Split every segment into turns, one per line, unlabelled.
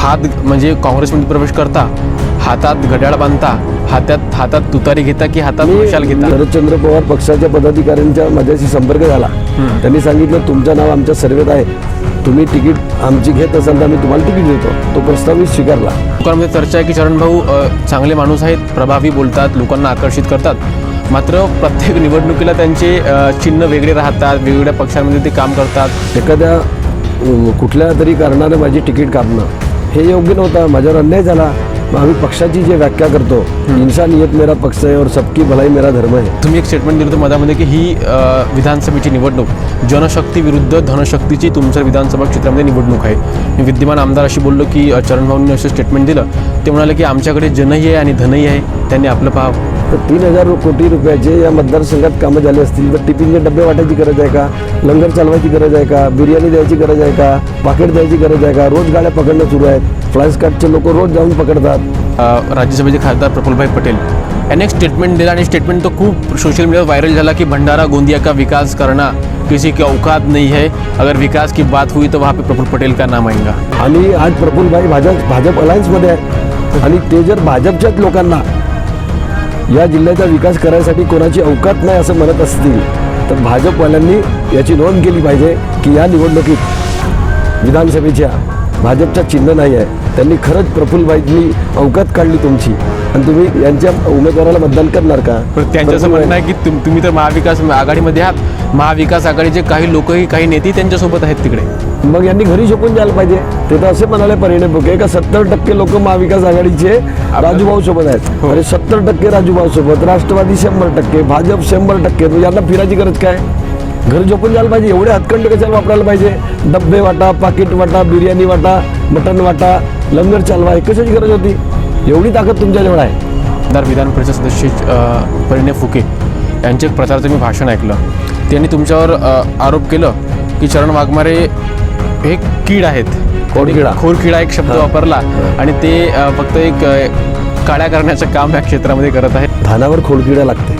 हात म्हणजे काँग्रेसमध्ये प्रवेश करता हातात घड्याळ बांधता हातात हातात तुतारी घेता की हातात मशाल घेता?
शरदचंद्र पवार पक्षाच्या पदाधिकाऱ्यांच्या माझ्याशी संपर्क झाला. त्यांनी सांगितलं तुमचं नाव आमच्या सर्वेत आहे. तुम्ही तिकीट आमची घेत असाल तर आम्ही तुम्हाला तिकीट देतो. तो प्रस्ताव मी स्वीकारला.
लोकांमध्ये चर्चा आहे की चरण भाऊ चांगले माणूस आहेत प्रभावी बोलतात लोकांना आकर्षित करतात. मात्र प्रत्येक निवडणुकीला त्यांचे चिन्ह वेगळे राहतात वेगवेगळ्या पक्षांमध्ये ते काम करतात.
एखाद्या कुठल्या तरी कारणानं माझी तिकीट कापणं. हे योग्य नव्हतं. माझ्यावर अन्याय झाला. आम्ही पक्षाची जी व्याख्या करतो इन्सानियत मेरा पक्ष आहे और सबकी भलाई मेरा धर्म आहे
तुम्ही एक स्टेटमेंट दिलं होतं मधामध्ये की ही विधानसभेची निवडणूक जनशक्ती विरुद्ध धनशक्तीची तुमच्या विधानसभा क्षेत्रामध्ये निवडणूक आहे. मी विद्यमान आमदार अशी बोललो की अ, चरण भाऊंनी असं स्टेटमेंट दिलं. ते म्हणाले की आमच्याकडे जनही आहे आणि धनही आहे. त्यांनी आपलं पाहावं.
तर तीन हज़ार कोटी रुपयाचे या मतदारसंघात कामं झाले असतील तर टिफिनचे डबे वाटायची गरज आहे का? लंगर चालवायची गरज आहे का? बिर्याणी द्यायची गरज आहे का? पाकिट द्यायची गरज आहे का? रोज गाड्या पकडणं सुरू आहेत. फ्लाय स्कॉटचे लोक रोज जाऊन पकडतात.
राज्यसभेचे खासदार प्रफुल्लभाई पटेल यांनी एक स्टेटमेंट दिला आणि स्टेटमेंट तो खूप सोशल मीडियावर व्हायरल झाला की भंडारा गोंदिया का विकास करना? किसी की औकात नहीं है. अगर विकास की बात हुई तो वहाँ पे प्रफुल्ल पटेल का नाम आएगा.
आणि आज प्रफुल्लभाई भाजप भाजप अलायन्समध्ये आहे आणि ते जर भाजपच्याच लोकांना या जिल्ह्याचा विकास करायसाठी कोणाची अवकात नाही असं म्हणत असतील तर भाजपवाल्यांनी याची नोंद केली पाहिजे की या निवडणुकीत विधानसभेच्या भाजपचा चिन्ह नाही आहे. त्यांनी खरंच प्रफुल्लभाईंनी अवकात काढली तुमची. आणि तुम्ही यांच्या उमेदवाराला मतदान करणार का?
पण त्यांचं असं म्हणणं आहे की तुम तुम्ही तर महाविकास आघाडीमध्ये आहात. महाविकास आघाडीचे काही लोकही काही नेते त्यांच्यासोबत आहेत तिकडे.
मग यांनी घरी झोपून जायला पाहिजे. ते तर असे म्हणाले परिणय फुके का सत्तर टक्के लोक महाविकास आघाडीचे राजूभाऊ सोबत आहेत.
हो.
आणि सत्तर टक्के राजूभाऊ सोबत राष्ट्रवादी शंभर टक्के भाजप शंभर टक्के यांना फिरायची गरज काय? घरी झोपून जायला पाहिजे एवढे हातखंडे कशाला वापरायला पाहिजे? डब्बे वाटा पाकिट वाटा बिर्याणी वाटा मटण वाटा लंगर चालवा हे कशाची गरज होती? एवढी ताकद तुमच्याजवळ आहे.
विधान परिषद सदस्य परिणय फुके यांचे एक प्रचाराचं मी भाषण ऐकलं. त्यांनी तुमच्यावर आरोप केलं की चरण वाघमारे हे कीड आहेत.
खोडकिडा.
खोरकिडा एक शब्द वापरला आणि ते फक्त एक काळ्या करण्याचं काम या क्षेत्रामध्ये करत आहेत.
धानावर खोडकिडा लागते.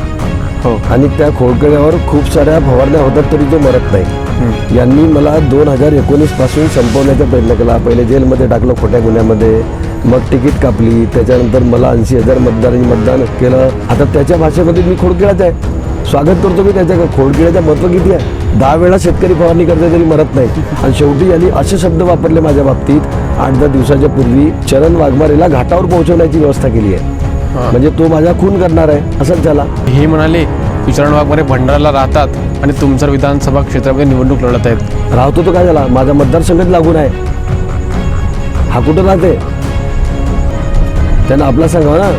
हो.
आणि त्या खोडकिड्यावर खूप साऱ्या फवारण्या होतात तरी तो मरत नाही. यांनी मला दोन हजार एकोणीसपासून संपवण्याचा प्रयत्न केला. पहिले जेलमध्ये टाकलं खोट्या गुन्ह्यामध्ये मग तिकीट कापली. त्याच्यानंतर मला ऐंशी हजार मतदारांनी मतदान केलं. आता त्याच्या भाषेमध्ये मी खोडकिळाच आहे. स्वागत करतो मी त्याच्या खोडकिळ्याचं महत्त्व किती आहे? दहा वेळा शेतकरी फवारणी करते तरी मरत नाही आणि शेवटी यांनी असे शब्द वापरले माझ्या बाबतीत आठ दहा दिवसाच्या पूर्वी चरण वाघमारेला घाटावर पोहोचवण्याची व्यवस्था केली आहे. म्हणजे तो माझा खून करणार आहे असंच झाला
हे म्हणाले चरण वाघमारे भंडाराला राहतात आणि तुमचं विधानसभा क्षेत्रामध्ये निवडणूक लढत आहेत.
राहतो तो काय झाला? माझा मतदारसंघच लागून आहे. हा कुठं राहते? त्यांना आपला सांगावं ना.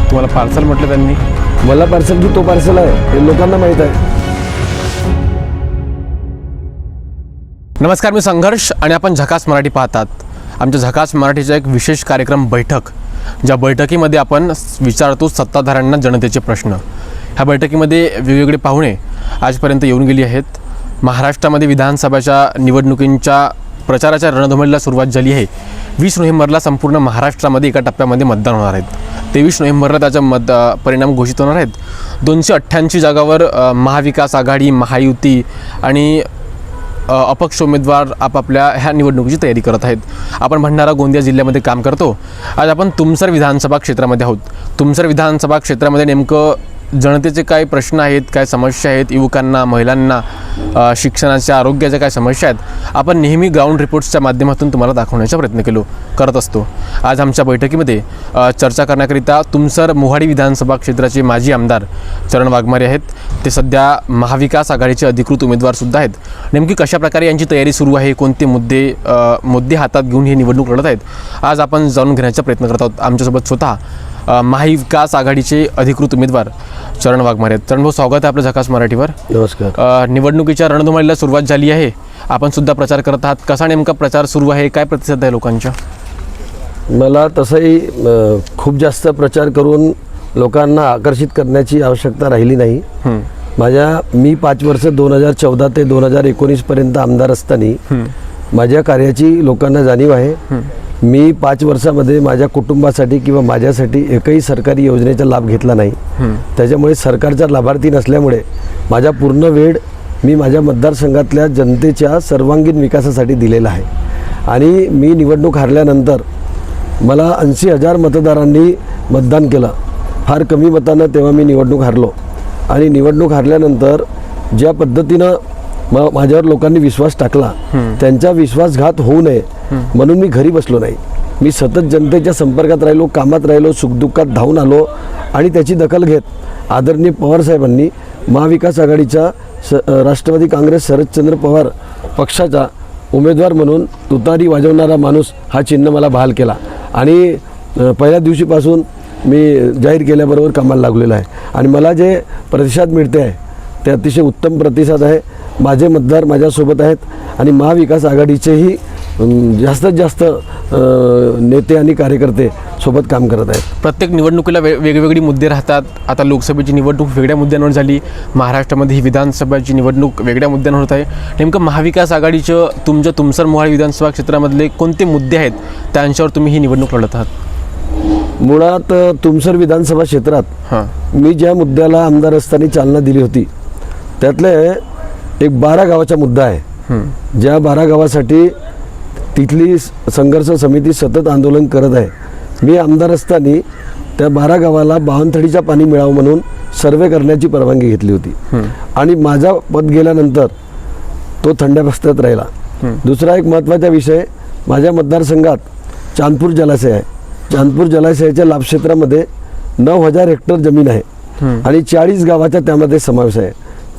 तुम्हाला पार्सल म्हटलं त्यांनी.
मला पार्सल की तो पार्सल आहे. हे लोकांना माहीत आहे.
नमस्कार मी संघर्ष आणि आपण झकास मराठी पाहतात. आमच्या झकास मराठीचा एक विशेष कार्यक्रम बैठक ज्या बैठकीमध्ये आपण विचारतो सत्ताधाऱ्यांना जनतेचे प्रश्न. ह्या बैठकीमध्ये वेगवेगळे पाहुणे आजपर्यंत येऊन गेली आहेत. महाराष्ट्रामध्ये विधानसभेच्या निवडणुकींच्या प्रचाराच्या रणधुमळीला सुरुवात झाली आहे. वीस नोव्हेंबरला संपूर्ण महाराष्ट्रामध्ये एका टप्प्यामध्ये मतदान होणार आहेत तेवीस नोव्हेंबरला त्याचा मत परिणाम घोषित होणार आहेत. दोनशे अठ्ठ्याऐंशी जागावर महाविकास आघाडी महायुती आणि अपक्ष उमेदवार आपापल्या ह्या निवडणुकीची तयारी करत आहेत. आपण भंडारा गोंदिया जिल्ह्यामध्ये काम करतो. आज आपण तुमसर विधानसभा क्षेत्रामध्ये आहोत. तुमसर विधानसभा क्षेत्रामध्ये नेमकं जनतेचे काय प्रश्न आहेत काय समस्या आहेत युवकांना महिलांना शिक्षणाच्या आरोग्याच्या काय समस्या आहेत आपण नेहमी ग्राउंड रिपोर्ट्सच्या माध्यमातून तुम्हाला दाखवण्याचा प्रयत्न केलो करत असतो. आज आमच्या बैठकीमध्ये चर्चा करण्याकरिता तुमसर मोहाडी विधानसभा क्षेत्राचे माजी आमदार चरण वाघमारे आहेत. ते सध्या महाविकास आघाडीचे अधिकृत उमेदवारसुद्धा आहेत. नेमकी कशाप्रकारे यांची तयारी सुरू आहे कोणते मुद्दे मुद्दे हातात घेऊन हे निवडणूक लढत आहेत आज आपण जाणून घेण्याचा प्रयत्न करत आहोत. आमच्यासोबत स्वतः महाविकास आघाडीचे अधिकृत उमेदवार चरण वाघमारे आहेत. चरण भाऊ स्वागत आहे आपलं झकास मराठीवर.
नमस्कार.
निवडणुकीच्या रणधुमाळीला सुरुवात झाली आहे. आपण सुद्धा प्रचार करत आहात. कसा नेमका प्रचार सुरू आहे? काय प्रतिसाद आहे लोकांच्या?
मला तसंही खूप जास्त प्रचार करून लोकांना आकर्षित करण्याची आवश्यकता राहिली नाही. माझ्या मी पाच वर्ष दोन हजार चौदा ते दोन हजार एकोणीसपर्यंत आमदार असताना माझ्या कार्याची लोकांना जाणीव आहे. मी पाच वर्षामध्ये माझ्या कुटुंबासाठी किंवा माझ्यासाठी एकही सरकारी योजनेचा लाभ घेतला नाही. त्याच्यामुळे सरकारचा लाभार्थी नसल्यामुळे माझा पूर्ण वेळ मी माझ्या मतदारसंघातल्या जनतेच्या सर्वांगीण विकासासाठी दिलेला आहे. आणि मी निवडणूक हारल्यानंतर मला ऐंशी हजार मतदारांनी मतदान केलं. फार कमी मतानं तेव्हा मी निवडणूक हारलो. आणि निवडणूक हारल्यानंतर ज्या पद्धतीनं म माझ्यावर लोकांनी विश्वास टाकला. त्यांचा विश्वासघात होऊ नये. म्हणून मी घरी बसलो नाही. मी सतत जनतेच्या संपर्कात राहिलो कामात राहिलो सुखदुःखात धावून आलो आणि त्याची दखल घेत आदरणीय पवारसाहेबांनी महाविकास आघाडीच्या स राष्ट्रवादी काँग्रेस शरदचंद्र पवार पक्षाचा उमेदवार म्हणून तुतारी वाजवणारा माणूस हा चिन्ह मला बहाल केला. आणि पहिल्या दिवशीपासून मी जाहीर केल्याबरोबर कामाला लागलेलो आहे. आणि मला जे प्रतिसाद मिळते आहे ते अतिशय उत्तम प्रतिसाद आहे. माझे मतदार माझ्यासोबत आहेत आणि महाविकास आघाडीचेही जास्तीत जास्त नेते आणि कार्यकर्ते सोबत काम करत आहेत.
प्रत्येक निवडणुकीला वे वेगवेगळी मुद्दे राहतात. आता लोकसभेची निवडणूक वेगळ्या मुद्द्यांवर झाली. महाराष्ट्रामध्ये ही विधानसभेची निवडणूक वेगळ्या मुद्द्यांवर होत आहे. नेमकं महाविकास आघाडीचं तुमच्या तुमसर मोहाळ विधानसभा क्षेत्रामधले कोणते मुद्दे आहेत? त्यांच्यावर तुम्ही ही निवडणूक लढत आहात.
मुळात तुमसर विधानसभा क्षेत्रात
हां.
मी ज्या मुद्द्याला आमदार असताना चालना दिली होती त्यातले एक बारा गावाचा मुद्दा आहे. ज्या बारा गावासाठी तिथली संघर्ष समिती सतत आंदोलन करत आहे. मी आमदार असताना त्या बारा गावाला बावनथडीचं पाणी मिळावं म्हणून सर्वे करण्याची परवानगी घेतली होती. आणि माझा पद गेल्यानंतर तो थंड्या बस्त्यात राहिला. दुसरा एक महत्त्वाचा विषय माझ्या मतदारसंघात चांदपूर जलाशय आहे. चांदपूर जलाशयाच्या लाभक्षेत्रामध्ये नऊ हजार हेक्टर जमीन आहे. आणि चाळीस गावाचा त्यामध्ये समावेश आहे.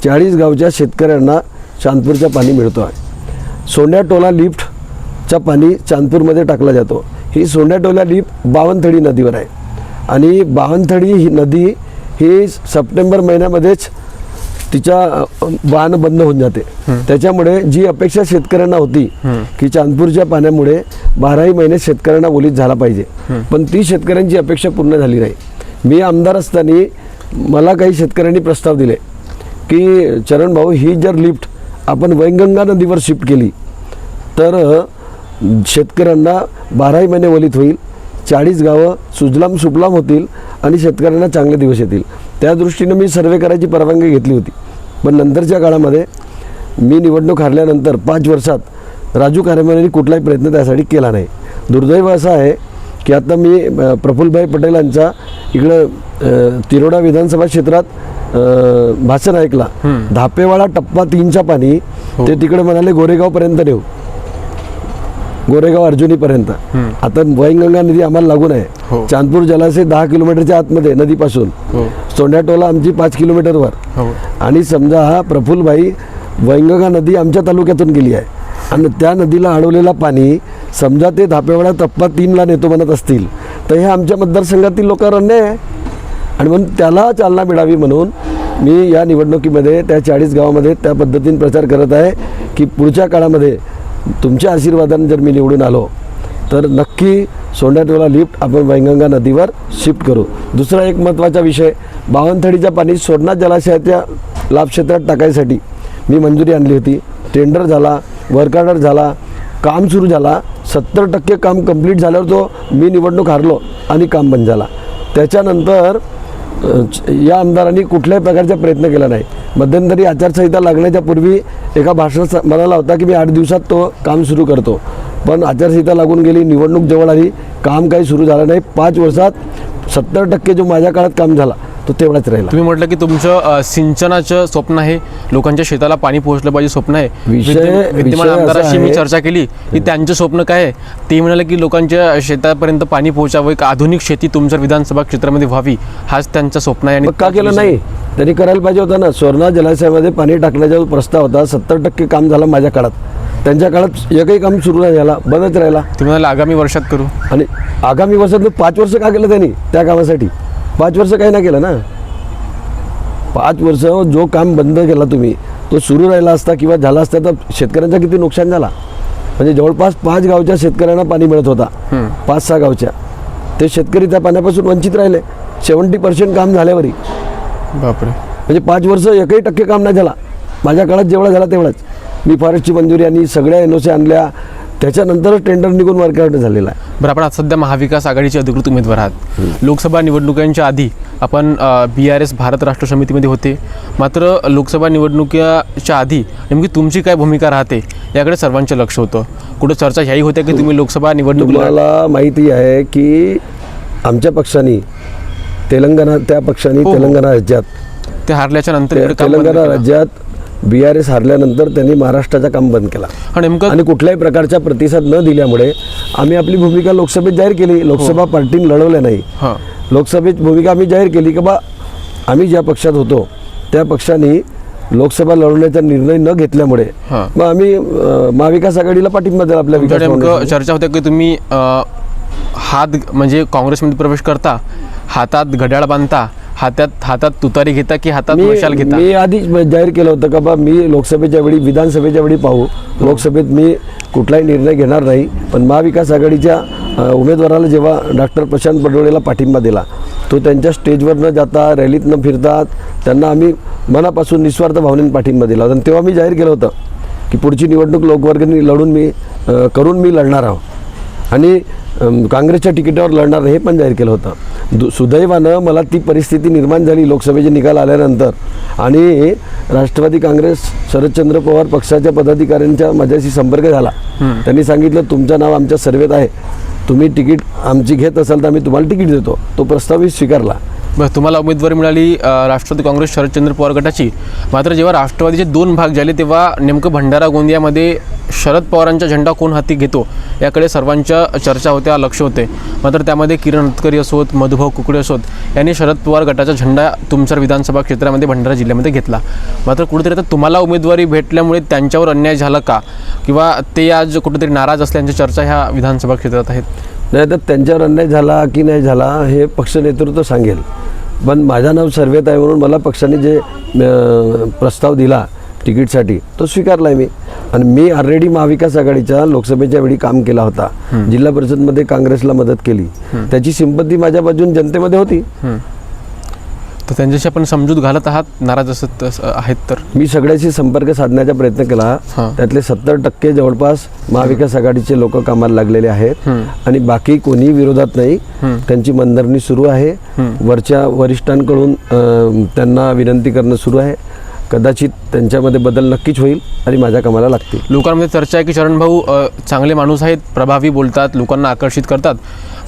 चाळीस गावच्या शेतकऱ्यांना चांदपूरचं पाणी मिळतो आहे. सोंड्या टोला लिफ्टचा पाणी चांदपूरमध्ये टाकला जातो. ही सोंड्या टोला लिफ्ट बावनथडी नदीवर आहे. आणि बावनथडी ही नदी ही सप्टेंबर महिन्यामध्येच तिच्या वाहन बंद होऊन जाते. त्याच्यामुळे जी अपेक्षा शेतकऱ्यांना होती की चांदपूरच्या पाण्यामुळे बाराही महिने शेतकऱ्यांना ओलीत झाला पाहिजे. पण ती शेतकऱ्यांची अपेक्षा पूर्ण झाली नाही. मी आमदार असताना मला काही शेतकऱ्यांनी प्रस्ताव दिले. की चरण भाऊ ही जर लिफ्ट आपण वैनगंगा नदीवर शिफ्ट केली तर शेतकऱ्यांना बाराही महिने ओलीत होईल चाळीस गावं सुजलाम सुफलाम होतील आणि शेतकऱ्यांना चांगले दिवस येतील. त्या दृष्टीनं मी सर्वे करायची परवानगी घेतली होती. पण नंतरच्या काळामध्ये मी निवडणूक हरल्यानंतर पाच वर्षात राजू कारभारीने कुठलाही प्रयत्न त्यासाठी केला नाही. दुर्दैव असं आहे की आता मी प्रफुल्लभाई प्रफुल्लभाई पटेलांचा इकडं तिरोडा विधानसभा क्षेत्रात भाषण ऐकला. धापेवाडा टप्पा तीनच्या पाणी ते तिकडे म्हणाले गोरेगावपर्यंत नेऊ. गोरेगाव अर्जुनीपर्यंत. आता वैनगंगा नदी आम्हाला लागून
हो.
आहे चांदपूर जलाशय दहा किलोमीटरच्या आतमध्ये नदीपासून.
हो.
सोंड्याटोला आमची पाच किलोमीटरवर
हो.
आणि समजा हा प्रफुल्लभाई वैनगंगा नदी आमच्या तालुक्यातून गेली आहे. आणि त्या नदीला अडवलेला पाणी समजा ते धापेवाडा टप्पा तीनला नेतो म्हणत असतील तर हे आमच्या मतदारसंघातील लोकांवर अन्याय आहे. आणि म्हणून त्याला चालना मिळावी म्हणून मी या निवडणुकीमध्ये त्या चाळीस गावामध्ये त्या पद्धतीने प्रचार करत आहे की पुढच्या काळामध्ये तुमच्या आशीर्वादाने जर मी निवडून आलो तर नक्की सोंड्याटोला लिफ्ट आपण वैंगंगा नदीवर शिफ्ट करू. दुसरा एक महत्त्वाचा विषय बावनथडीचा पाणी सोडणार जलाशयाच्या लाभक्षेत्रात टाकायसाठी मी मंजुरी आणली होती. टेंडर झाला वर्क ऑर्डर झाला काम सुरू झाला सत्तर टक्के काम कंप्लीट झाल्यावर तो मी निवडणूक हारलो आणि काम बंद झाला. त्याच्यानंतर या आमदारांनी कुठल्याही प्रकारचा प्रयत्न केला नाही. मध्यंतरी आचारसंहिता लागण्याच्या पूर्वी एका भाषणात म्हणाला होता की मी आठ दिवसात तो काम सुरू करतो. पण आचारसंहिता लागून गेली निवडणूक जवळ आली काम काही सुरू झालं नाही. पाच वर्षात सत्तर टक्के जो माझ्या काळात काम झाला तो तेवढाच राहिला.
तुम्ही म्हटलं की तुमचं अ, सिंचनाचं स्वप्न आहे लोकांच्या शेताला पाणी पोहोचलं पाहिजे स्वप्न आहे.
विषय-
विद्यमान- विद्यमान
विषय असा
आमदाराशी मी
आहे-
चर्चा केली की त्यांचं स्वप्न काय आहे? ते म्हणाले की लोकांच्या शेतापर्यंत पाणी पोहोचावं एक आधुनिक शेती तुमच्या विधानसभा क्षेत्रामध्ये व्हावी हाच त्यांचं स्वप्न आहे
मग का केलं नाही? त्यांनी करायला पाहिजे होतं ना. स्वर्णा जलाशयामध्ये पाणी टाकण्याचा जो प्रस्ताव होता सत्तर टक्के काम झालं माझ्या काळात. त्यांच्या काळात एकही काम सुरू नाही झाला बंदच राहिला.
तुम्ही म्हणाले आगामी वर्षात करू.
आणि आगामी वर्षात पाच वर्ष का केलं त्यांनी त्या कामासाठी? पाच वर्ष काही नाही केलं ना? पाच वर्ष जो काम बंद केला तुम्ही तो सुरू राहिला असता किंवा झाला असता तर शेतकऱ्यांचा किती नुकसान झाला? म्हणजे जवळपास पाच गावच्या शेतकऱ्यांना पाणी मिळत होता. पाच सहा गावच्या. ते शेतकरी त्या पाण्यापासून वंचित राहिले. सेवन्टी पर्सेंट काम झाल्यावरही
बापरे.
म्हणजे पाच वर्ष एकही टक्के काम नाही झाला. माझ्या काळात जेवढा झाला तेवढाच. मी फॉरेस्टची मंजुरी आणि सगळ्या एन ओ सी आणल्या त्याच्यानंतरच टेंडर निघून वर्कआउट झालेला आहे
बरं आपण आज सध्या महाविकास आघाडीचे अधिकृत उमेदवार आहात लोकसभा निवडणुकांच्या आधी आपण बी आर एस भारत राष्ट्र समितीमध्ये होते मात्र लोकसभा निवडणुकीच्या आधी नेमकी तुमची काय भूमिका राहते याकडे सर्वांचे लक्ष होतं कुठं चर्चा ह्याही होत्या की तुम्ही लोकसभा निवडणुकीला
तुम्हाला माहिती आहे की आमच्या पक्षाने तेलंगणा त्या पक्षाने
हो.
तेलंगणा राज्यात
ते हारल्याच्या नंतर
तेलंगणा. राज्यात बी आर एस हारल्यानंतर त्यांनी महाराष्ट्राचा काम बंद केला.
हा
आणि कुठल्याही प्रकारचा प्रतिसाद न दिल्यामुळे आम्ही आपली भूमिका लोकसभेत जाहीर केली. लोकसभा पार्टीने लढवल्या नाही.
हां.
लोकसभेत भूमिका आम्ही जाहीर केली की बा आम्ही ज्या पक्षात होतो त्या पक्षाने लोकसभा लढवण्याचा निर्णय न घेतल्यामुळे
हां.
मग आम्ही महाविकास आघाडीला पाठिंबा दिला आपल्या.
चर्चा होत्या की तुम्ही हात म्हणजे काँग्रेसमध्ये प्रवेश करता हातात घड्याळ बांधता हातात हातात तुतारी घेता की हातात मशाल घेता?
मी आधीच जाहीर केलं होतं का बा मी लोकसभेच्या वेळी विधानसभेच्या वेळी पाहू. लोकसभेत मी कुठलाही निर्णय घेणार नाही पण महाविकास आघाडीच्या उमेदवाराला जेव्हा डॉक्टर प्रशांत पडोळेला पाठिंबा दिला तो त्यांच्या स्टेजवर न जाता रॅलीत न फिरतात त्यांना आम्ही मनापासून निस्वार्थ भावनेने पाठिंबा दिला. होता आणि तेव्हा मी जाहीर केलं होतं की पुढची निवडणूक लोकवर्गणी लढून मी करून मी लढणार आहोत आणि काँग्रेसच्या तिकिटावर लढणार हे पण जाहीर केलं होतं. दु सुदैवानं मला ती परिस्थिती निर्माण झाली लोकसभेचे निकाल आल्यानंतर. आणि राष्ट्रवादी काँग्रेस शरदचंद्र पवार पक्षाच्या पदाधिकाऱ्यांच्या माझ्याशी संपर्क झाला. त्यांनी सांगितलं तुमचं नाव आमच्या सर्वेत आहे. तुम्ही तिकीट आमची घेत असाल तर आम्ही तुम्हाला तिकीट देतो. तो प्रस्ताव मी स्वीकारला.
बरं तुम्हाला उमेदवारी मिळाली राष्ट्रवादी काँग्रेस शरदचंद्र पवार गटाची. मात्र जेव्हा राष्ट्रवादीचे दोन भाग झाले तेव्हा नेमकं भंडारा गोंदियामध्ये शरद पवारांचा झेंडा कोण हाती घेतो? याकडे सर्वांच्या चर्चा होत्या लक्ष होते. मात्र त्यामध्ये किरण हतकरी असोत मधुभाऊ कुकडे असोत यांनी शरद पवार गटाचा झेंडा तुमच्या विधानसभा क्षेत्रामध्ये भंडारा जिल्ह्यामध्ये घेतला. मात्र कुठेतरी आता तुम्हाला उमेदवारी भेटल्यामुळे त्यांच्यावर अन्याय झाला का? किंवा ते आज कुठेतरी नाराज असल्याची चर्चा ह्या विधानसभा क्षेत्रात आहेत?
नाही तर त्यांच्यावर अन्याय झाला की नाही झाला हे पक्ष नेतृत्व सांगेल. पण माझं नाव सर्वेत आहे म्हणून मला पक्षाने जे प्रस्ताव दिला तिकीटसाठी तो स्वीकारला आहे मी. आणि मी ऑलरेडी महाविकास आघाडीच्या लोकसभेच्या वेळी काम केला होता. जिल्हा परिषदमध्ये काँग्रेसला मदत केली. त्याची सिंपत्ती माझ्या बाजून जनतेमध्ये होती.
तर त्यांच्याशी आपण समजूत घालत आहात. नाराज असत आहेत तर.
मी सगळ्याशी संपर्क साधण्याचा प्रयत्न केला. त्यातले सत्तर टक्के जवळपास महाविकास आघाडीचे लोक कामाला लागलेले आहेत. आणि बाकी कोणी विरोधात नाही. त्यांची मनधरणी सुरू आहे. वरच्या वरिष्ठांकडून त्यांना विनंती करणं सुरू आहे. कदाचित त्यांच्यामध्ये बदल नक्कीच होईल आणि माझ्या कामाला लागतील.
लोकांमध्ये चर्चा आहे की चरण भाऊ अ, चांगले माणूस आहेत प्रभावी बोलतात लोकांना आकर्षित करतात.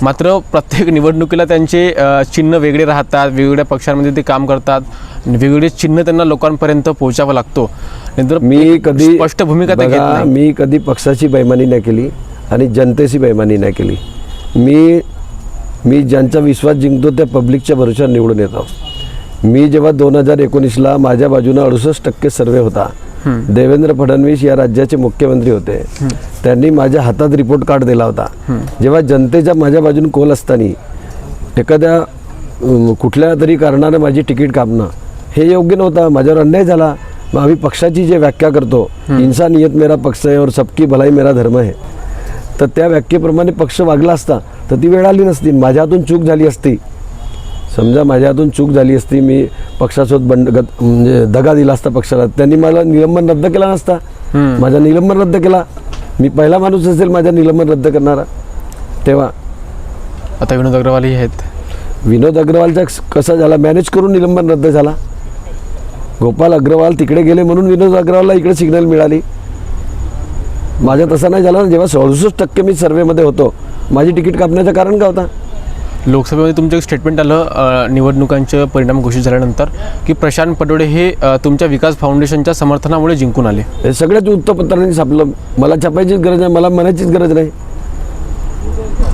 मात्र प्रत्येक निवडणुकीला त्यांचे चिन्ह वेगळे राहतात वेगवेगळ्या पक्षांमध्ये ते काम करतात. वेगवेगळे चिन्ह त्यांना लोकांपर्यंत पोहोचावा लागतो. नाहीतर
मी कधी
स्पष्ट भूमिका
मी कधी पक्षाची बैमानी नाही केली आणि जनतेची बैमानी नाही केली. मी मी ज्यांचा विश्वास जिंकतो त्या पब्लिकच्या भरोश्यावर निवडून येतो मी जेव्हा दोन हजार एकोणीसला माझ्या बाजूनं अडुसष्ट टक्के सर्वे होता देवेंद्र फडणवीस या राज्याचे मुख्यमंत्री होते. त्यांनी माझ्या हातात रिपोर्ट कार्ड दिला होता. जेव्हा जनतेच्या माझ्या बाजून कोल असताना एखाद्या कुठल्या तरी कारणानं माझी तिकीट कापणं हे योग्य नव्हतं. माझ्यावर अन्याय झाला. मग आम्ही पक्षाची जे व्याख्या करतो इन्सानियत मेरा पक्ष आहे और सबकी भलाई मेरा धर्म आहे तर त्या व्याख्येप्रमाणे पक्ष वागला असता तर ती वेळ आली नसती. माझ्या हातून चूक झाली असती. समजा माझ्या हातून चूक झाली असती मी पक्षासोबत बंड म्हणजे दगा दिला असता पक्षाला त्यांनी मला निलंबन रद्द केला नसता. माझा निलंबन रद्द केला. मी पहिला माणूस असेल माझ्या निलंबन रद्द करणारा. तेव्हा
आता विनोद अग्रवालही आहेत.
विनोद अग्रवालचा कसा झाला? मॅनेज करून निलंबन रद्द झाला. गोपाल अग्रवाल तिकडे गेले म्हणून विनोद अग्रवालला इकडे सिग्नल मिळाली. माझ्या तसं नाही झालं. ना जेव्हा सदुसष्ट टक्के मी सर्वेमध्ये होतो माझी तिकीट कापण्याचं कारण काय होता?
लोकसभेमध्ये तुमचं एक स्टेटमेंट आलं निवडणुकांचे परिणाम घोषित झाल्यानंतर की प्रशांत पटोडे हे तुमच्या विकास फाउंडेशनच्या समर्थनामुळे जिंकून आले.
हे सगळ्याच वृत्तपत्रांनी छापलं. मला छापायचीच गरज नाही मला म्हणायचीच गरज नाही.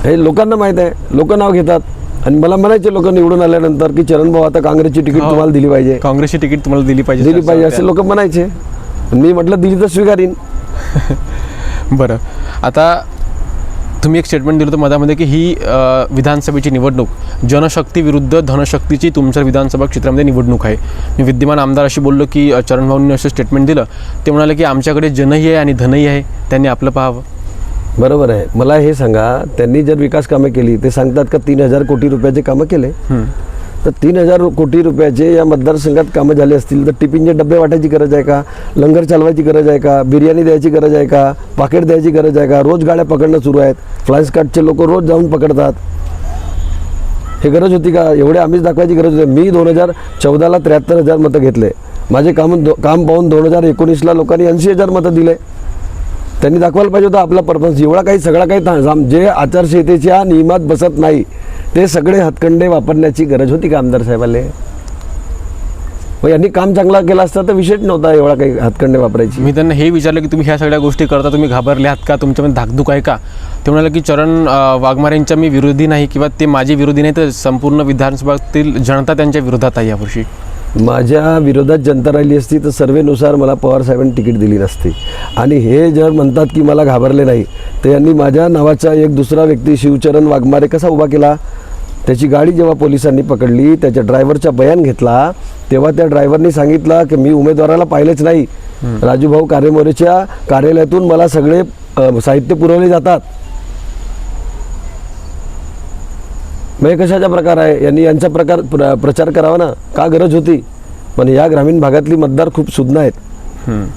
हे लोकांना माहीत आहे लोक नाव घेतात. आणि मला म्हणायचे लोक निवडून आल्यानंतर की चरण भाऊ आता काँग्रेसची तिकीट
हो.
तुम्हाला दिली पाहिजे.
काँग्रेसची तिकीट तुम्हाला दिली पाहिजे
दिली पाहिजे असे लोक म्हणायचे. मी म्हटलं दिली तर स्वीकारीन.
बरं. आता तुम्ही एक स्टेटमेंट दिलं होतं मधामध्ये की ही विधानसभेची निवडणूक जनशक्ती विरुद्ध धनशक्तीची तुमच्या विधानसभा क्षेत्रामध्ये निवडणूक आहे. मी विद्यमान आमदार अशी बोललो की अ, चरण भाऊंनी असं स्टेटमेंट दिलं. ते म्हणाले की आमच्याकडे जनही आहे आणि धनही आहे. त्यांनी आपलं पाहावं.
बरोबर आहे. मला हे सांगा त्यांनी जर विकास कामं केली ते सांगतात का तीन हजार कोटी रुपयाचे कामं केले? तर तीन हजार कोटी रुपयाचे या मतदारसंघात कामं झाले असतील तर टिफिनचे डबे वाटायची गरज आहे का? लंगर चालवायची गरज आहे का? बिर्याणी द्यायची गरज आहे का? पाकिट द्यायची गरज आहे का? रोज गाड्या पकडणं सुरू आहेत. फ्लायस कार्डचे लोक रोज जाऊन पकडतात. हे गरज होती का? एवढे आम्हीच दाखवायची गरज होती. मी दोन हजार चौदाला त्र्याहत्तर हजार मतं घेतले. माझे काम दो काम पाहून दोन हजार एकोणीसला लोकांनी ऐंशी हजार मतं दिले. त्यांनी दाखवायला पाहिजे होतं आपला परफॉर्मन्स एवढा काही सगळा काही जे आचारसंहितेच्या नियमात बसत नाही ते सगळे हातखंडे वापरण्याची गरज होती का आमदार साहेबाले? मग यांनी काम चांगला केला असता तर विषयच नव्हता एवढा काही हातखंडे वापरायची.
मी त्यांना हे विचारलं की तुम्ही ह्या सगळ्या गोष्टी करता तुम्ही घाबरले आहात का तुमच्यामध्ये धाकधूक आहे का? ते म्हणाले की चरण वाघमारेंच्या मी विरोधी नाही किंवा ते माझे विरोधी नाही तर संपूर्ण विधानसभातील जनता त्यांच्या विरोधात आहे यावर्षी.
माझ्या विरोधात जनता राहिली असती तर सर्वेनुसार मला पवार साहेबांनी तिकीट दिली नसती. आणि हे जर म्हणतात की मला घाबरले नाही तर यांनी माझ्या नावाचा एक दुसरा व्यक्ती शिवचरण वाघमारे कसा उभा केला? त्याची गाडी जेव्हा पोलिसांनी पकडली त्याच्या ड्रायव्हरचा बयान घेतला तेव्हा त्या ड्रायव्हरनी सांगितलं की मी उमेदवाराला पाहिलेच नाही. राजूभाऊ कारेमोरेच्या कार्यालयातून मला सगळे साहित्य पुरवले जातात. मग हे कशाचा प्रकार आहे? यांनी यांचा प्रकार प्र प्रचार करावा ना. का गरज होती? पण या ग्रामीण भागातली मतदार खूप सुज्ञ आहेत.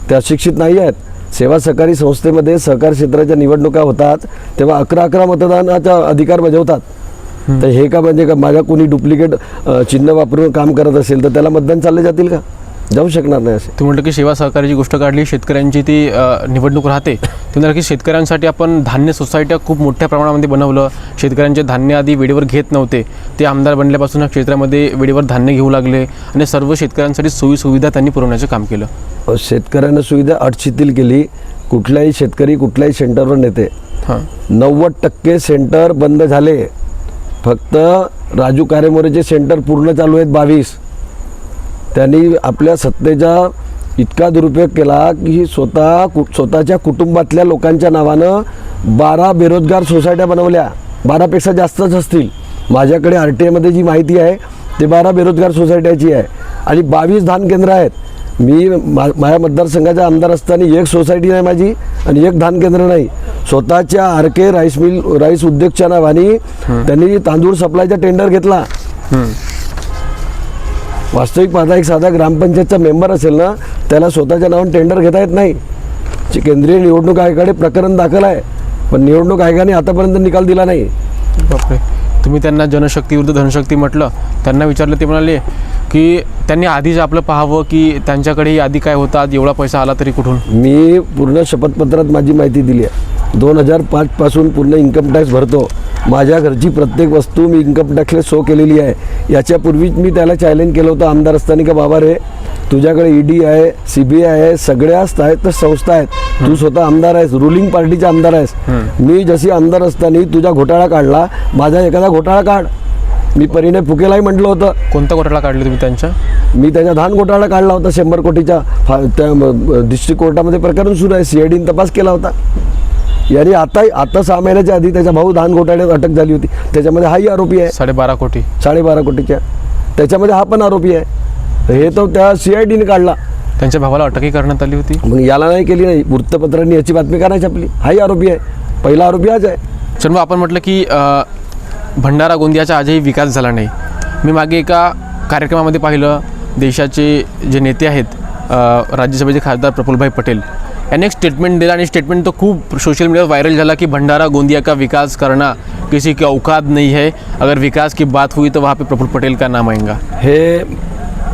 ते अशिक्षित नाही आहेत. सेवा सहकारी संस्थेमध्ये सहकार क्षेत्राच्या निवडणुका होतात तेव्हा अकरा अकरा मतदानाचा अधिकार बजावतात. तर हे का म्हणजे का माझ्या कोणी डुप्लिकेट चिन्ह वापरून काम करत असेल तर त्याला मतदान चालले जातील का? जाऊ शकणार नाही असे.
तू म्हटलं की सेवा सहकार्याची गोष्ट काढली शेतकऱ्यांची ती अ, निवडणूक राहते. ते म्हणाले की शेतकऱ्यांसाठी आपण धान्य सोसायट्या खूप मोठ्या प्रमाणामध्ये बनवलं. शेतकऱ्यांचे धान्य आधी वेळेवर घेत नव्हते. ते आमदार बनल्यापासून या क्षेत्रामध्ये वेळेवर धान्य घेऊ लागले आणि सर्व शेतकऱ्यांसाठी सोयी सुविधा त्यांनी पुरवण्याचं काम केलं.
अ, शेतकऱ्यांना सुविधा शिथिल केली कुठलाही शेतकरी कुठल्याही सेंटरवर नेते.
हां.
नव्वद टक्के सेंटर बंद झाले. फक्त राजू कारेमोरेचे सेंटर पूर्ण चालू आहेत बावीस. त्यांनी आपल्या सत्तेचा इतका दुरुपयोग केला की स्वतः कु स्वतःच्या कुटुंबातल्या लोकांच्या नावानं बारा बेरोजगार सोसायट्या बनवल्या. बारापेक्षा जास्तच असतील. माझ्याकडे आर टी आयमध्ये जी माहिती आहे ते बारा बेरोजगार सोसायट्याची आहे. आणि बावीस धान केंद्र आहेत. मी मा माझ्या मतदारसंघाचा आमदार असताना एक सोसायटी नाही माझी आणि एक धान केंद्र नाही. स्वतःच्या R K rice mill rice उद्योगच्या नावाने त्यांनी तांदूळ सप्लायचा टेंडर घेतला. वास्तविक पाहता एक साधा ग्रामपंचायतचा मेंबर असेल ना त्याला स्वतःच्या नावाने टेंडर घेता येत नाही. जे केंद्रीय निवडणूक आयोगाकडे प्रकरण दाखल आहे पण निवडणूक आयोगाने आतापर्यंत निकाल दिला नाही.
बापरे. तुम्ही त्यांना जनशक्ती विरुद्ध धनशक्ती म्हटलं त्यांना विचारलं ते म्हणाले की त्यांनी आधीच आपलं पाहावं की त्यांच्याकडे आधी काय होतं आज एवढा पैसा आला तरी कुठून?
मी पूर्ण शपथपत्रात माझी माहिती दिली आहे. दोन हजार पाचपासून पूर्ण इन्कम टॅक्स भरतो. माझ्या घरची प्रत्येक वस्तू मी इन्कम टॅक्सला शो केलेली आहे. याच्यापूर्वीच मी त्याला चॅलेंज केलं होतं आमदार असताना का बाबा रे तुझ्याकडे ईडी आहे सी बी आय आहे सगळ्या आहेत तर संस्था आहेत. तू स्वतः आमदार आहेस रुलिंग पार्टीचा आमदार आहेस. मी जशी आमदार असताना तुझा घोटाळा काढला माझा एखादा घोटाळा काढ. मी परिणय फुकेलाही म्हटलं होतं.
कोणता घोटाळा काढले तुम्ही त्यांच्या?
मी त्याच्या धान घोटाळा काढला होता शंभर कोटीच्या डिस्ट्रिक्ट कोर्टामध्ये प्रकरण सुरू आहे सी आय डीने तपास केला होता. याने आता आता सहा महिन्याच्या आधी त्याचा भाऊ धान घोटाळ्यात अटक झाली होती. त्याच्यामध्ये हाही आरोपी आहे.
साडेबारा कोटी.
साडेबारा कोटीच्या. त्याच्यामध्ये हा पण आरोपी आहे. हे तर त्या सी आय डीने काढला.
त्यांच्या भावाला अटकही करण्यात आली होती.
मग याला नाही केली नाही. वृत्तपत्रांनी याची बातमी का नाही छापली हाही आरोपी आहे. पहिला आरोपी हाच आहे.
चंद्र आपण म्हटलं की भंडारा गोंदियाचा आजही विकास झाला नाही. मी मागे एका कार्यक्रमामध्ये पाहिलं देशाचे जे नेते आहेत राज्यसभेचे खासदार प्रफुल्लभाई पटेल. यांनी एक स्टेटमेंट दिला आणि स्टेटमेंट तो खूप सोशल मीडियावर व्हायरल झाला की भंडारा गोंदिया का विकास करना किसी की औकात नहीं है अगर विकास की बात हुई तो वहाँ पे प्रफुल्ल पटेल का नाम आएगा।
हे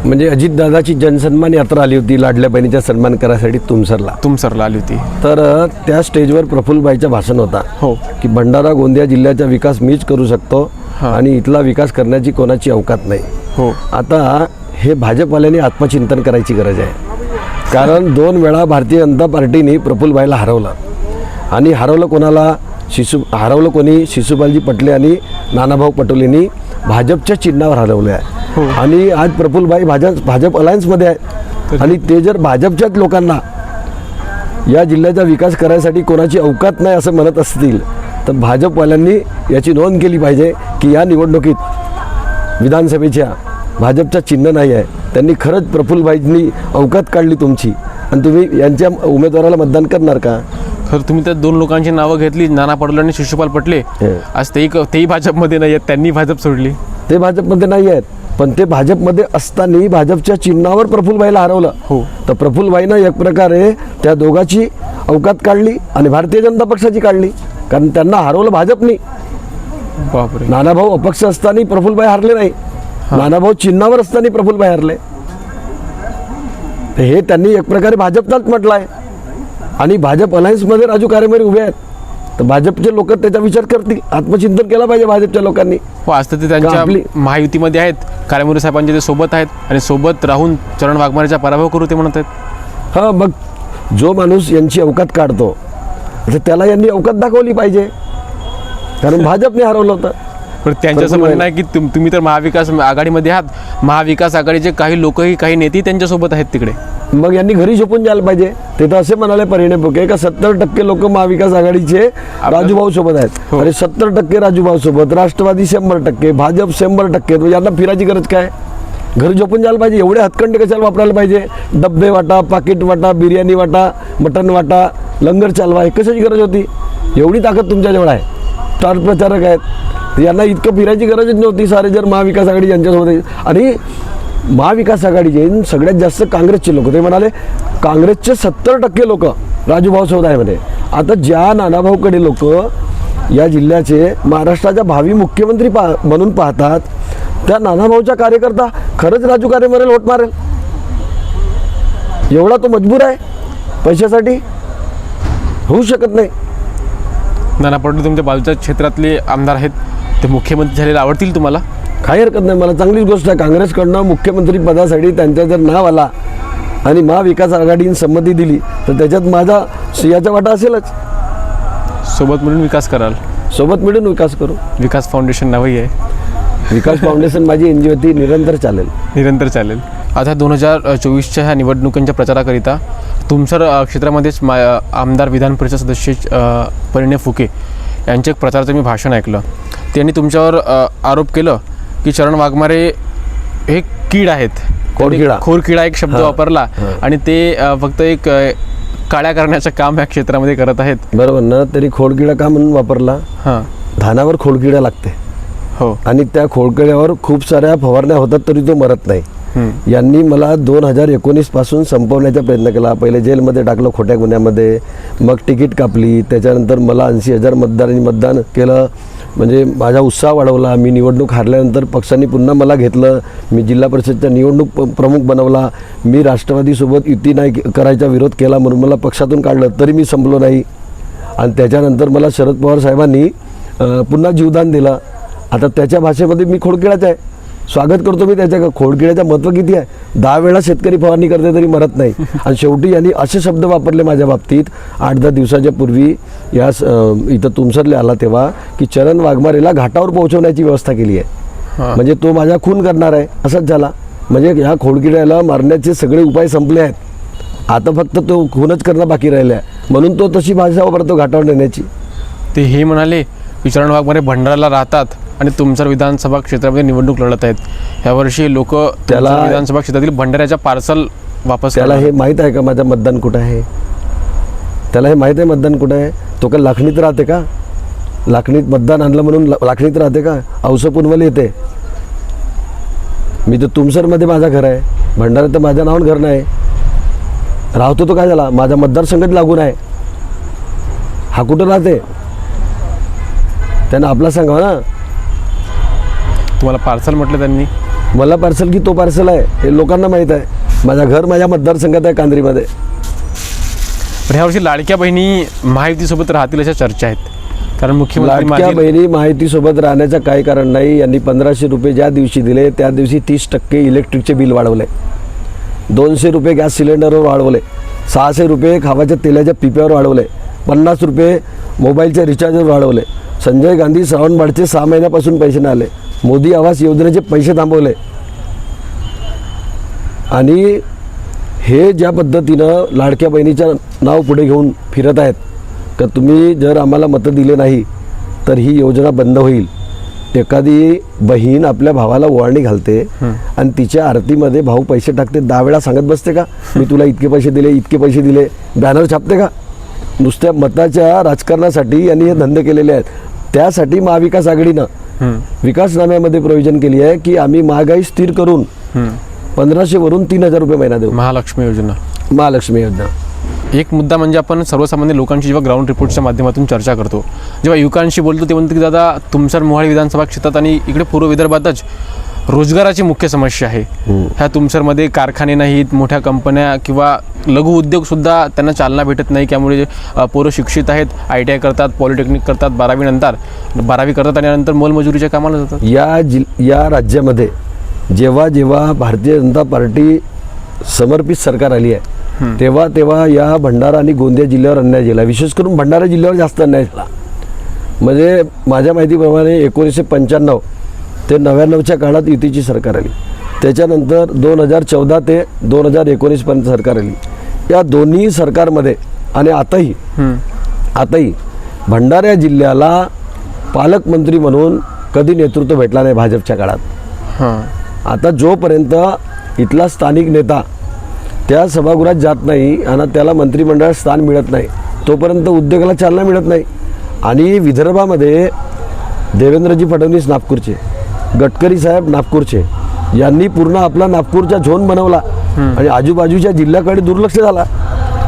म्हणजे अजितदादाची जनसन्मान यात्रा आली होती लाडल्या बहिणीचा सन्मान करायसाठी तुमसरला.
तुम सरला आली होती.
तर त्या स्टेजवर प्रफुल्लबाईचं भाषण होता.
हो.
की भंडारा गोंदिया जिल्ह्याचा विकास मीच करू शकतो
हा.
आणि इथला विकास करण्याची कोणाची अवकात नाही.
हो.
आता हे भाजपवाल्यांनी आत्मचिंतन करायची गरज आहे. कारण दोन वेळा भारतीय जनता पार्टीने प्रफुल्लबाईला हरवलं. आणि हरवलं कोणाला? शिशु हरवलं कोणी? शिशुपालजी पटले आणि नानाभाऊ पटोलेंनी भाजपच्या चिन्हावर हरवलं
हो.
आहे आणि आज प्रफुल्लबाई भाजप भाजप अलायन्समध्ये आहे आणि ते जर भाजपच्याच लोकांना या जिल्ह्याचा विकास करायसाठी कोणाची अवकात नाही असं म्हणत असतील तर भाजपवाल्यांनी याची नोंद केली पाहिजे की या निवडणुकीत विधानसभेच्या भाजपचं चिन्ह नाही आहे. त्यांनी खरंच प्रफुल्लबाईंनी अवकात काढली तुमची. आणि तुम्ही यांच्या उमेदवाराला मतदान करणार का?
खरं तुम्ही त्या दोन लोकांची नावं घेतली नाना पटोले आणि शिशुपाल पटले. आज तेही तेही भाजपमध्ये नाही आहेत त्यांनी भाजप सोडली.
ते भाजपमध्ये नाही आहेत. पण ते भाजपमध्ये असताना भाजपच्या चिन्हावर प्रफुल्लबाईला हरवलं.
हो.
तर प्रफुल्लबाईनं एक प्रकारे त्या दोघाची अवकात काढली आणि भारतीय जनता पक्षाची काढली. कारण त्यांना हरवलं भाजपनी.
बापरे.
नानाभाऊ अपक्ष असताना प्रफुल्लबाई हरले नाही. नानाभाऊ चिन्हावर असताना प्रफुल्लबाई हरले. तर हे त्यांनी एक प्रकारे भाजपचाच म्हटलं आहे आणि भाजप अलायन्समध्ये राजू कारेमारी उभे आहेत. तर भाजपचे लोक त्याचा विचार करतील आत्मचिंतन केलं पाहिजे भाजपच्या लोकांनी.
हो आज तर ते त्यांच्या
आपली-
महायुतीमध्ये आहेत कारेमुरे साहेबांचे ते सोबत आहेत आणि सोबत राहून चरण वाघमारेचा पराभव करू ते म्हणत आहेत.
हां मग जो माणूस यांची अवकात काढतो तर त्याला यांनी अवकात दाखवली पाहिजे. कारण भाजपने हरवलं होतं.
पण त्यांचं असं
खरं
म्हणणं आहे. की तुम तुम्ही तर महाविकास आघाडीमध्ये आहात. महाविकास आघाडीचे काही लोकही काही नेतेही त्यांच्यासोबत आहेत तिकडे.
मग यांनी घरी झोपून जायला पाहिजे. ते तर असे म्हणाले परिणय फुके का सत्तर टक्के लोक महाविकास आघाडीचे राजूभाऊ सोबत आहेत.
हो.
अरे सत्तर टक्के राजूभाऊ सोबत राष्ट्रवादी शंभर टक्के भाजप शंभर टक्के यांना फिरायची गरज काय? घरी झोपून जायला पाहिजे. एवढे हातखंडे कशाला वापरायला पाहिजे? डब्बे वाटा पाकिट वाटा बिर्याणी वाटा मटण वाटा लंगर चालवा हे कशाची गरज होती? एवढी ताकद तुमच्याजवळ आहे. स्टार प्रचारक आहेत. यांना इतकं फिरायची गरजच नव्हती सारे जर महाविकास आघाडी यांच्यासोबत. आणि महाविकास आघाडीचे सगळ्यात जास्त काँग्रेसचे लोक. ते म्हणाले काँग्रेसचे सत्तर टक्के लोक राजूभाऊ सोबत आहे आता ज्या नानाभाऊकडे लोक या जिल्ह्याचे महाराष्ट्राच्या भावी मुख्यमंत्री पा म्हणून पाहतात त्या नानाभाऊचा कार्यकर्ता खरंच राजू कार्य मरेल वोट मारेल? एवढा तो मजबूर आहे? पैशासाठी? होऊ शकत नाही.
नाना पटोले तुमच्या बाजूच्या क्षेत्रातले आमदार आहेत ते मुख्यमंत्री झालेले आवडतील तुम्हाला?
काही हरकत नाही मला चांगलीच गोष्ट आहे. काँग्रेसकडनं मुख्यमंत्री पदासाठी त्यांचा जर नाव आला आणि महाविकास आघाडीने संमती दिली तर त्याच्यात माझा सिंहाचा वाटा असेलच.
सोबत मिळून विकास कराल.
सोबत मिळून विकास करू.
विकास फाउंडेशन नावही आहे.
विकास फाउंडेशन माझी एन जी ती निरंतर चालेल.
निरंतर चालेल. आता दोन हजार चोवीसच्या ह्या निवडणुकांच्या प्रचाराकरिता तुमसर क्षेत्रामध्येच मा आमदार विधान परिषद सदस्य परिणय फुके यांचे एक प्रचाराचं मी भाषण ऐकलं त्यांनी तुमच्यावर आरोप केलं की चरण वाघमारे हे कीड आहेत
खोडकिडा.
खोरकिडा एक शब्द. वापरला. आणि ते फक्त एक काळ्या करण्याचं काम या क्षेत्रामध्ये करत आहेत
बरोबर ना तरी खोडकिडा का म्हणून वापरला
हां
धानावर खोडकिडा लागते
हो
आणि त्या खोडकिड्यावर खूप साऱ्या फवारण्या होतात तरी तो मरत नाही. यांनी मला दोन हजार एकोणीसपासून संपवण्याचा प्रयत्न केला. पहिले जेलमध्ये टाकलं खोट्या गुन्ह्यामध्ये. मग तिकीट कापली. त्याच्यानंतर मला ऐंशी हजार मतदारांनी मतदान केलं. म्हणजे माझा उत्साह वाढवला. मी निवडणूक हारल्यानंतर पक्षांनी पुन्हा मला घेतलं. मी जिल्हा परिषदचा निवडणूक प्रमुख बनवला. मी राष्ट्रवादीसोबत युती नाही करायचा विरोध केला म्हणून मला पक्षातून काढलं. तरी मी संपलो नाही. आणि त्याच्यानंतर मला शरद पवार साहेबांनी पुन्हा जीवदान दिलं. आता त्याच्या भाषेमध्ये मी खोडकिळाच आहे. स्वागत करतो मी त्याच्या खोडकिळ्याचं महत्त्व किती आहे? दहा वेळा शेतकरी फवारणी करते तरी मरत नाही. आणि शेवटी यांनी असे शब्द वापरले माझ्या बाबतीत आठ दहा दिवसाच्या पूर्वी या इथं तुमसरले आला तेव्हा की चरण वाघमारेला घाटावर पोहोचवण्याची व्यवस्था केली आहे.
हां.
म्हणजे तो माझा खून करणार आहे. असंच झाला. म्हणजे ह्या खोडकिड्याला मारण्याचे सगळे उपाय संपले आहेत. आता फक्त तो खूनच करणं बाकी राहिलं आहे. म्हणून तो तशी भाषा वापरतो घाटावर नेण्याची.
ते हे म्हणाले की चरण वाघमारे भंडाराला राहतात. आणि तुमसर विधानसभा क्षेत्रामध्ये निवडणूक लढत आहेत. यावर्षी लोक
त्याला-
विधानसभा क्षेत्रातील भंडाऱ्याच्या पार्सल वापस
त्याला. हे माहीत आहे का माझं मतदान कुठं आहे? त्याला हे माहीत आहे मतदान कुठं आहे? तो का लाखणीत राहते का? लाखणीत मतदान आणलं म्हणून लाखणीत राहते का? औस पुनवली येते. मी तर तुमसरमध्ये माझं घर आहे. भंडारा तर माझ्या नावावर घर नाही. राहतो तो काय झाला? माझा मतदारसंघच लागून आहे. हा कुठं राहते? त्यानं आपला सांगावं ना?
तुम्हाला पार्सल म्हटलं त्यांनी?
मला पार्सल की तो पार्सल आहे हे लोकांना माहीत आहे. माझं घर माझ्या मतदारसंघात आहे कांद्रीमध्ये.
पण ह्यावर्षी लाडक्या बहिणी महायुतीसोबत राहतील अशा चर्चा आहेत. कारण मुख्यमंत्री
लाडक्या
माझी
बहिणी माहितीसोबत राहण्याचं काही कारण नाही. यांनी पंधराशे रुपये ज्या दिवशी दिले त्या दिवशी तीस टक्के इलेक्ट्रिकचे बिल वाढवले. दोनशे रुपये गॅस सिलेंडरवर वाढवले. सहाशे रुपये खावाच्या तेलाच्या पिप्यावर वाढवले. पन्नास रुपये मोबाईलच्या रिचार्जवर वाढवले. संजय गांधी श्रावणबाळचे सहा महिन्यापासून पैसे नाही आले मोदी आवास योजनेचे पैसे थांबवले. आणि हे ज्या पद्धतीनं लाडक्या बहिणीचं नाव पुढे घेऊन फिरत आहेत का तुम्ही जर आम्हाला मतं दिले नाही तर ही योजना बंद होईल. एखादी बहीण आपल्या भावाला ओवाळणी घालते आणि तिच्या आरतीमध्ये भाऊ पैसे टाकते दहा वेळा सांगत बसते का? मी तुला इतके पैसे दिले इतके पैसे दिले बॅनर छापते का? नुसत्या मताच्या राजकारणासाठी यांनी हे धंदे केलेले आहेत. त्यासाठी महाविकास आघाडीनं विकासनाम्यामध्ये प्रोव्हिजन केली आहे की आम्ही महागाई स्थिर करून
हम्म.
पंधराशे वरून तीन हजार रुपये महिना देऊ.
महालक्ष्मी योजना.
महालक्ष्मी योजना.
एक मुद्दा म्हणजे आपण सर्वसामान्य लोकांशी जेव्हा ग्राउंड रिपोर्टच्या माध्यमातून चर्चा करतो जेव्हा युवकांशी बोलतो ते म्हणतो की दादा तुमसर मोहाळी विधानसभा क्षेत्रात आणि इकडे पूर्व विदर्भातच रोजगाराची मुख्य समस्या आहे. ह्या तुमसरमध्ये कारखाने नाहीत मोठ्या कंपन्या किंवा लघु उद्योगसुद्धा त्यांना चालना भेटत नाही. त्यामुळे पोरं शिक्षित आहेत आय टी आय करतात पॉलिटेक्निक करतात बारावीनंतर बारावी करतात आणि नंतर मोलमजुरीच्या कामाला जातात.
या जि या राज्यामध्ये जेव्हा जेव्हा भारतीय जनता पार्टी समर्पित सरकार आली आहे तेव्हा तेव्हा या भंडारा आणि गोंदिया जिल्ह्यावर अन्याय झाला. विशेष करून भंडारा जिल्ह्यावर जास्त अन्याय झाला. म्हणजे माझ्या माहितीप्रमाणे एकोणीसशे पंच्याण्णव ते नव्याण्णवच्या काळात युतीची सरकार आली. त्याच्यानंतर दोन हजार चौदा ते दोन हजार एकोणीसपर्यंत सरकार आली. या दोन्ही सरकारमध्ये आणि आताही आताही भंडारा जिल्ह्याला पालकमंत्री म्हणून कधी नेतृत्व भेटला नाही भाजपच्या काळात.
हां.
आता जोपर्यंत इथला स्थानिक नेता त्या सभागृहात जात नाही आणि त्याला मंत्रिमंडळात स्थान मिळत नाही तोपर्यंत उद्योगाला चालना मिळत नाही. आणि विदर्भामध्ये देवेंद्रजी फडणवीस नागपूरचे. गडकरी साहेब नागपूरचे. यांनी पूर्ण आपला नागपूरचा झोन बनवला. आणि आजूबाजूच्या जिल्ह्याकडे दुर्लक्ष झाला.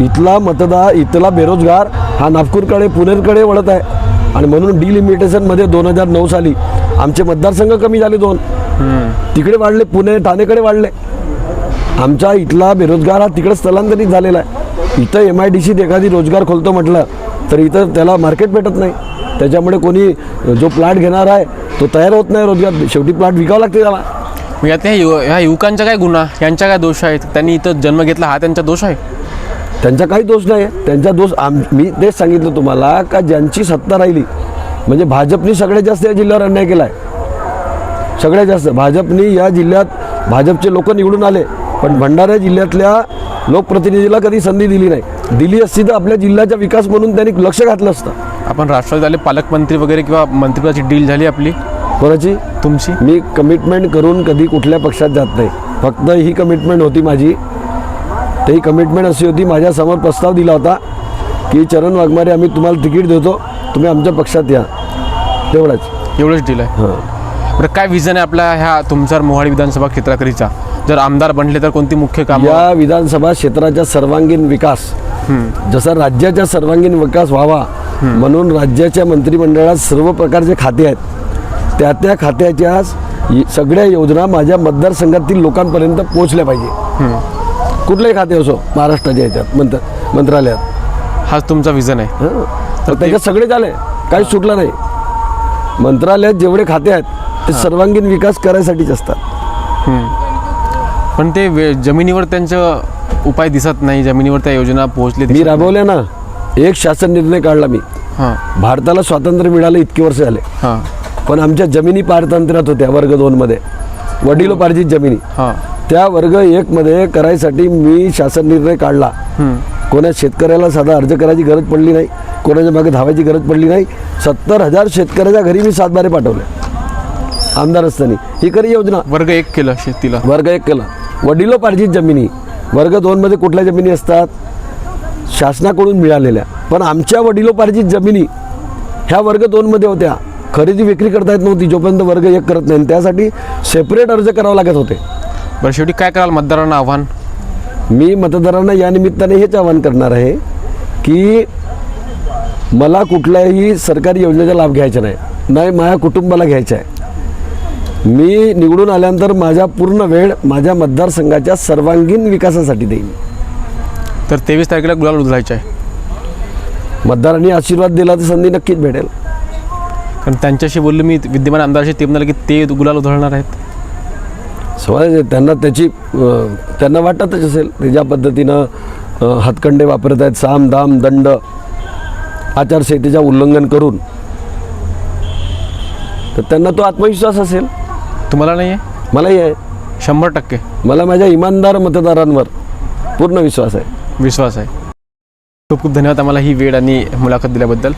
इथला मतदार इथला बेरोजगार हा नागपूरकडे पुणेरकडे वळत आहे. आणि म्हणून डिलिमिटेशनमध्ये दोन हजार नऊ साली आमचे मतदारसंघ कमी झाले दोन. तिकडे वाढले पुणे ठाणेकडे वाढले. आमचा इथला बेरोजगार हा तिकडे स्थलांतरित झालेला आहे. इथं एम आय डी सीत एखादी रोजगार खोलतो म्हटलं तर इथं त्याला मार्केट भेटत नाही. त्याच्यामुळे कोणी जो प्लॅट घेणार आहे तो तयार होत नाही रोजगार. शेवटी प्लॅट विकावं लागते त्याला.
मग यात ह्या युव ह्या युवकांचा काय गुन्हा? यांच्या काय दोष आहेत त्यांनी इथं जन्म घेतला हा त्यांचा दोष आहे?
त्यांचा काही दोष नाही. आहे त्यांचा दोष आम मी तेच सांगितलं तुम्हाला का ज्यांची सत्ता राहिली म्हणजे भाजपनी सगळ्यात जास्त या जिल्ह्यावर अन्याय केला आहे सगळ्यात जास्त. भाजपनी या जिल्ह्यात भाजपचे लोक निवडून आले पण भंडारा जिल्ह्यातल्या लोकप्रतिनिधीला कधी संधी दिली नाही. दिली असती तर आपल्या जिल्ह्याचा विकास म्हणून त्यांनी लक्ष घातलं असतं.
आपण राष्ट्रवादीवाले पालकमंत्री वगैरे किंवा मंत्रिपदाची डील झाली आपली?
कोणाची?
तुमची?
मी कमिटमेंट करून कधी कुठल्या पक्षात जात नाही. फक्त ही कमिटमेंट होती माझी. ते ही कमिटमेंट अशी होती माझ्यासमोर प्रस्ताव दिला होता की चरण वाघमारे आम्ही तुम्हाला तिकीट देतो तुम्ही आमच्या पक्षात या. तेवढंच.
एवढंच डील आहे?
हां.
बरं काय विजन आहे आपल्या ह्या तुमसर मोहाडी विधानसभा क्षेत्राकरीचा? जर आमदार बनले तर कोणती मुख्य कामं?
या विधानसभा क्षेत्राचा सर्वांगीण विकास जसा राज्याचा सर्वांगीण विकास व्हावा म्हणून राज्याच्या मंत्रिमंडळात सर्व प्रकारचे खाते आहेत. त्या त्या खात्याच्या सगळ्या योजना माझ्या मतदारसंघातील लोकांपर्यंत पोहोचल्या पाहिजे. कुठलेही खाते असो महाराष्ट्राच्या याच्यात मंत्र मंत्रालयात.
हाच तुमचा विजन आहे.
तर त्याच्यात सगळे झाले. काही सुटलं नाही. मंत्रालयात जेवढे खाते आहेत ते सर्वांगीण विकास करायसाठीच असतात.
पण ते जमिनीवर त्यांचं उपाय दिसत नाही जमिनीवर त्या योजना पोहोचले
मी राबवल्या ना एक शासन निर्णय काढला मी.
हां.
भारताला स्वातंत्र्य मिळालं इतके वर्ष झाले.
हां.
पण आमच्या जमिनी पारतंत्र्यात होत्या वर्ग दोनमध्ये वडिलोपार्जित जमिनी. त्या वर्ग एकमध्ये करायसाठी मी शासन निर्णय काढला. कोणा शेतकऱ्याला साधा अर्ज करायची गरज पडली नाही कोणाच्या मागे धावायची गरज पडली नाही सत्तर हजार शेतकऱ्याच्या घरी मी सातबारे पाठवले. आमदार असताना ही खरी योजना.
वर्ग एक केलं शेतीला.
वर्ग एक केला. वडिलोपार्जित जमिनी. वर्ग दोनमध्ये कुठल्या जमिनी असतात? शासनाकडून मिळालेल्या. पण आमच्या वडिलोपार्जित जमिनी ह्या वर्ग दोनमध्ये होत्या. खरेदी विक्री करता येत नव्हती जोपर्यंत वर्ग एक करत नाही. त्यासाठी सेपरेट अर्ज करावे लागत होते.
बरं शेवटी काय कराल मतदारांना आव्हान?
मी मतदारांना या निमित्ताने हेच आवाहन करणार आहे की मला कुठल्याही सरकारी योजनेचा लाभ घ्यायचा नाही. नाही माझ्या कुटुंबाला घ्यायचा आहे. मी निवडून आल्यानंतर माझा पूर्ण वेळ माझ्या मतदारसंघाच्या सर्वांगीण विकासासाठी देईन.
तर तेवीस तारखेला गुलाल उधळायचा आहे.
मतदारांनी आशीर्वाद दिला तर संधी नक्कीच भेटेल.
कारण त्यांच्याशी बोललो मी विद्यमान आमदाराशी ते म्हणाले की ते गुलाल उधळणार आहेत.
आहे, त्यांना त्याची त्यांना वाटतच असेल ते ज्या पद्धतीनं हातखंडे वापरत आहेत साम दाम दंड आचारसंहितेचा उल्लंघन करून तर त्यांना तो आत्मविश्वास असेल.
तुम्हाला नाही आहे?
मलाही आहे.
शंभर टक्के.
मला माझ्या इमानदार मतदारांवर पूर्ण विश्वास आहे.
विश्वास आहे. खूप खूप धन्यवाद आम्हाला ही वेळ आणि मुलाखत दिल्याबद्दल.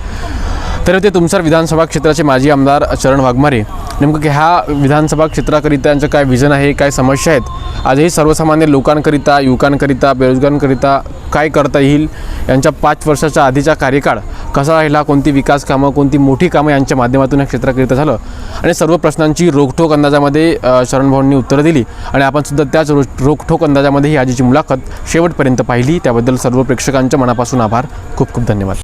तर ते तुमसर विधानसभा क्षेत्राचे माजी आमदार चरण वाघमारे. नेमकं की ह्या विधानसभा क्षेत्राकरिता यांचं काय विजन आहे काय समस्या आहेत? आजही सर्वसामान्य लोकांकरिता युवकांकरिता बेरोजगारांकरिता काय करता येईल? यांच्या पाच वर्षाच्या आधीचा कार्यकाळ कसा राहिला? कोणती विकास कामं कोणती मोठी कामं यांच्या माध्यमातून या क्षेत्राकरिता झालं? आणि सर्व प्रश्नांची रोखठोक अंदाजामध्ये शरणभाऊंनी उत्तरं दिली. आणि आपण सुद्धा त्याच रो रोखठोक अंदाजामध्ये ही आजीची मुलाखत शेवटपर्यंत पाहिली. त्याबद्दल सर्व प्रेक्षकांच्या मनापासून आभार. खूप खूप धन्यवाद.